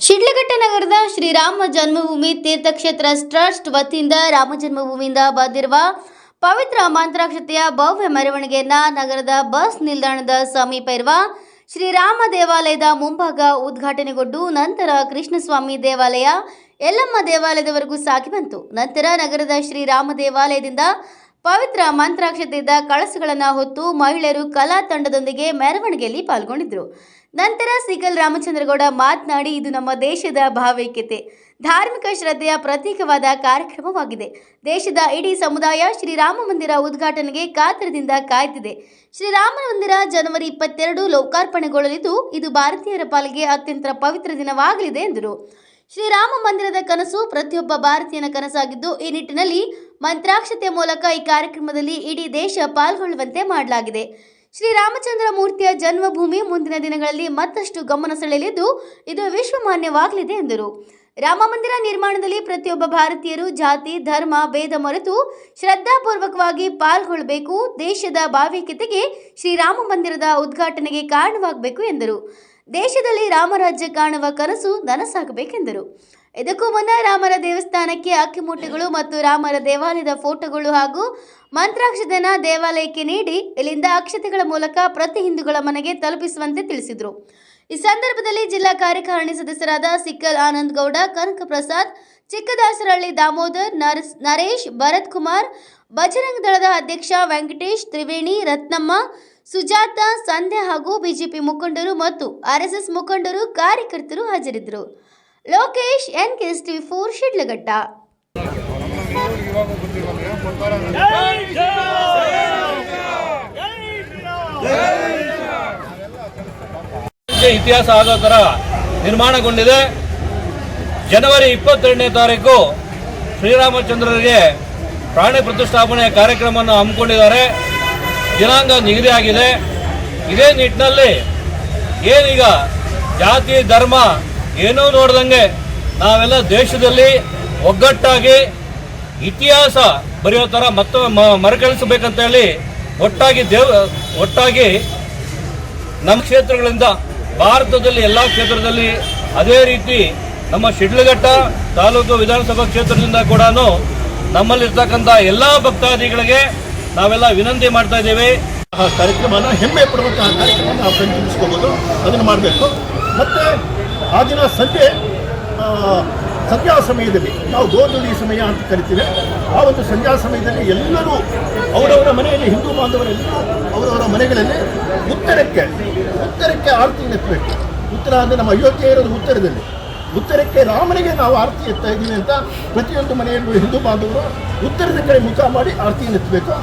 ಶಿಡ್ಲಘಟ್ಟ ನಗರದ ಶ್ರೀರಾಮ ಜನ್ಮಭೂಮಿ ತೀರ್ಥಕ್ಷೇತ್ರ ಟ್ರಸ್ಟ್ ವತಿಯಿಂದ ರಾಮ ಜನ್ಮಭೂಮಿಯಿಂದ ಬಂದಿರುವ ಪವಿತ್ರ ಮಂತ್ರಾಕ್ಷತೆಯ ಭವ್ಯ ಮೆರವಣಿಗೆಯನ್ನ ನಗರದ ಬಸ್ ನಿಲ್ದಾಣದ ಸಮೀಪ ಇರುವ ಶ್ರೀರಾಮ ದೇವಾಲಯದ ಮುಂಭಾಗ ಉದ್ಘಾಟನೆಗೊಂಡು ನಂತರ ಕೃಷ್ಣಸ್ವಾಮಿ ದೇವಾಲಯ, ಯಲ್ಲಮ್ಮ ದೇವಾಲಯದವರೆಗೂ ಸಾಗಿ ಬಂತು. ನಂತರ ನಗರದ ಶ್ರೀರಾಮ ದೇವಾಲಯದಿಂದ ಪವಿತ್ರ ಮಂತ್ರಾಕ್ಷತೆಯಿಂದ ಕಳಸಗಳನ್ನು ಹೊತ್ತು ಮಹಿಳೆಯರು ಕಲಾ ತಂಡದೊಂದಿಗೆ ಮೆರವಣಿಗೆಯಲ್ಲಿ ಪಾಲ್ಗೊಂಡಿದ್ದರು ನಂತರ ಸಿಗಲ್ ರಾಮಚಂದ್ರಗೌಡ ಮಾತನಾಡಿ, ಇದು ನಮ್ಮ ದೇಶದ ಭಾವೈಕ್ಯತೆ. ಧಾರ್ಮಿಕ ಶ್ರದ್ಧೆಯ ಪ್ರತೀಕವಾದ ಕಾರ್ಯಕ್ರಮವಾಗಿದೆ. ದೇಶದ ಇಡೀ ಸಮುದಾಯ ಶ್ರೀರಾಮ ಮಂದಿರ ಉದ್ಘಾಟನೆಗೆ ಕಾತರದಿಂದ ಕಾಯ್ತಿದೆ. ಶ್ರೀರಾಮ ಮಂದಿರ ಜನವರಿ ಇಪ್ಪತ್ತೆರಡು ಲೋಕಾರ್ಪಣೆಗೊಳ್ಳಲಿದ್ದು, ಇದು ಭಾರತೀಯರ ಪಾಲಿಗೆ ಅತ್ಯಂತ ಪವಿತ್ರ ದಿನವಾಗಲಿದೆ ಎಂದರು. ಶ್ರೀರಾಮ ಮಂದಿರದ ಕನಸು ಪ್ರತಿಯೊಬ್ಬ ಭಾರತೀಯನ ಕನಸಾಗಿದ್ದು, ಈ ನಿಟ್ಟಿನಲ್ಲಿ ಮಂತ್ರಾಕ್ಷತೆ ಮೂಲಕ ಈ ಕಾರ್ಯಕ್ರಮದಲ್ಲಿ ಇಡೀ ದೇಶ ಪಾಲ್ಗೊಳ್ಳುವಂತೆ ಮಾಡಲಾಗಿದೆ. ಶ್ರೀರಾಮಚಂದ್ರ ಮೂರ್ತಿಯ ಜನ್ಮಭೂಮಿ ಮುಂದಿನ ದಿನಗಳಲ್ಲಿ ಮತ್ತಷ್ಟು ಗಮನ ಸೆಳೆಯಲಿದ್ದು, ಇದು ವಿಶ್ವಮಾನ್ಯವಾಗಲಿದೆ ಎಂದರು. ರಾಮ ಮಂದಿರ ನಿರ್ಮಾಣದಲ್ಲಿ ಪ್ರತಿಯೊಬ್ಬ ಭಾರತೀಯರು ಜಾತಿ, ಧರ್ಮ, ಭೇದ ಮರೆತು ಶ್ರದ್ಧಾಪೂರ್ವಕವಾಗಿ ಪಾಲ್ಗೊಳ್ಳಬೇಕು, ದೇಶದ ಭಾವೈಕ್ಯತೆಗೆ ಶ್ರೀರಾಮ ಮಂದಿರದ ಉದ್ಘಾಟನೆಗೆ ಕಾರಣವಾಗಬೇಕು ಎಂದರು. ದೇಶದಲ್ಲಿ ರಾಮರಾಜ್ಯ ಕಾಣುವ ಕನಸು ನನಸಾಗಬೇಕೆಂದರು. ಇದಕ್ಕೂ ಮುನ್ನ ರಾಮರ ದೇವಸ್ಥಾನಕ್ಕೆ ಅಕ್ಕಿಮೂಟೆಗಳು ಮತ್ತು ರಾಮರ ದೇವಾಲಯದ ಫೋಟೋಗಳು ಹಾಗೂ ಮಂತ್ರಾಕ್ಷತೆನ ದೇವಾಲಯಕ್ಕೆ ನೀಡಿ ಇಲ್ಲಿಂದ ಅಕ್ಷತೆಗಳ ಮೂಲಕ ಪ್ರತಿ ಹಿಂದೂಗಳ ಮನೆಗೆ ತಲುಪಿಸುವಂತೆ ತಿಳಿಸಿದರು. ಈ ಸಂದರ್ಭದಲ್ಲಿ ಜಿಲ್ಲಾ ಕಾರ್ಯಕಾರಿಣಿ ಸದಸ್ಯರಾದ ಸಿಕ್ಕಲ್ ಆನಂದ್ ಗೌಡ, ಕನಕ ಪ್ರಸಾದ್, ಚಿಕ್ಕದಾಸರಹಳ್ಳಿ ದಾಮೋದರ್ ನರೇಶ್ ಭರತ್ ಕುಮಾರ್ ಬಜರಂಗ ದಳದ ಅಧ್ಯಕ್ಷ ವೆಂಕಟೇಶ್ ತ್ರಿವೇಣಿ, ರತ್ನಮ್ಮ ಸುಜಾತ, ಸಂಧ್ಯ ಹಾಗೂ ಬಿಜೆಪಿ ಮುಖಂಡರು ಮತ್ತು ಆರ್ಎಸ್ಎಸ್ ಮುಖಂಡರು ಕಾರ್ಯಕರ್ತರು ಹಾಜರಿದ್ದರು. Lokesh, N K S TV four, Shidlaghatta. ಇತಿಹಾಸ ಆಗೋ ತರ ನಿರ್ಮಾಣಗೊಂಡಿದೆ. ಜನವರಿ ಇಪ್ಪತ್ತೆರಡನೇ ತಾರೀಕು ಶ್ರೀರಾಮಚಂದ್ರರಿಗೆ ಪ್ರಾಣಿ ಪ್ರತಿಷ್ಠಾಪನೆ ಕಾರ್ಯಕ್ರಮವನ್ನು ಹಮ್ಮಿಕೊಂಡಿದ್ದಾರೆ. ದಿನಾಂಕ ನಿಗದಿಯಾಗಿದೆ ಇದೇ ನಿಟ್ಟಿನಲ್ಲಿ ಏನೀಗ ಜಾತಿ, ಧರ್ಮ ಏನೂ ನೋಡ್ದಂಗೆ ನಾವೆಲ್ಲ ದೇಶದಲ್ಲಿ ಒಗ್ಗಟ್ಟಾಗಿ ಇತಿಹಾಸ ಬರೆಯೋ ಥರ ಮತ್ತೊಮ್ಮೆ ಮ- ಹೇಳಿ ಒಟ್ಟಾಗಿ ದೇವ, ಒಟ್ಟಾಗಿ ನಮ್ಮ ಕ್ಷೇತ್ರಗಳಿಂದ ಭಾರತದಲ್ಲಿ ಎಲ್ಲ ಕ್ಷೇತ್ರದಲ್ಲಿ ಅದೇ ರೀತಿ ನಮ್ಮ ಶಿಡ್ಲಘಟ್ಟ ತಾಲೂಕು ವಿಧಾನಸಭಾ ಕ್ಷೇತ್ರದಿಂದ ಕೂಡ ನಮ್ಮಲ್ಲಿರ್ತಕ್ಕಂಥ ಎಲ್ಲ ಭಕ್ತಾದಿಗಳಿಗೆ ನಾವೆಲ್ಲ ವಿನಂತಿ ಮಾಡ್ತಾ ಇದ್ದೇವೆ. ಆ ಕಾರ್ಯಕ್ರಮನ ಹೆಮ್ಮೆ ಪಡುವಂತಹ ಕಾರ್ಯಕ್ರಮ ನಾವು ಕಣ್ತುಂಬಿಸ್ಕೋಬೋದು ಅದನ್ನು ಮಾಡಬೇಕು. ಮತ್ತು ಆ ದಿನ ಸಂಜೆ ಆ, ಸಂಧ್ಯಾ ಸಮಯದಲ್ಲಿ ನಾವು ಗೋಧುಳಿ ಸಮಯ ಅಂತ ಕರಿತೀವಿ. ಆ ಒಂದು ಸಂಧ್ಯಾ ಸಮಯದಲ್ಲಿ ಎಲ್ಲರೂ ಅವರವರ ಮನೆಯಲ್ಲಿ ಹಿಂದೂ ಬಾಂಧವರೆಲ್ಲರೂ ಅವರವರ ಮನೆಗಳಲ್ಲಿ ಉತ್ತರಕ್ಕೆ ಉತ್ತರಕ್ಕೆ ಆರತಿ ಎತ್ತಬೇಕು. ಉತ್ತರ ಅಂದರೆ ನಮ್ಮ ಅಯೋಧ್ಯೆ ಇರೋದು ಉತ್ತರದಲ್ಲಿ. ಉತ್ತರಕ್ಕೆ ರಾಮನಿಗೆ ನಾವು ಆರತಿ ಎತ್ತಾ ಇದ್ದೀವಿ ಅಂತ ಪ್ರತಿಯೊಂದು ಮನೆಯಲ್ಲೂ ಹಿಂದೂ ಬಾಂಧವರು ಉತ್ತರದ ಕಡೆ ಮುಖ ಮಾಡಿ ಆರತಿಯನ್ನು ಎತ್ತಬೇಕು.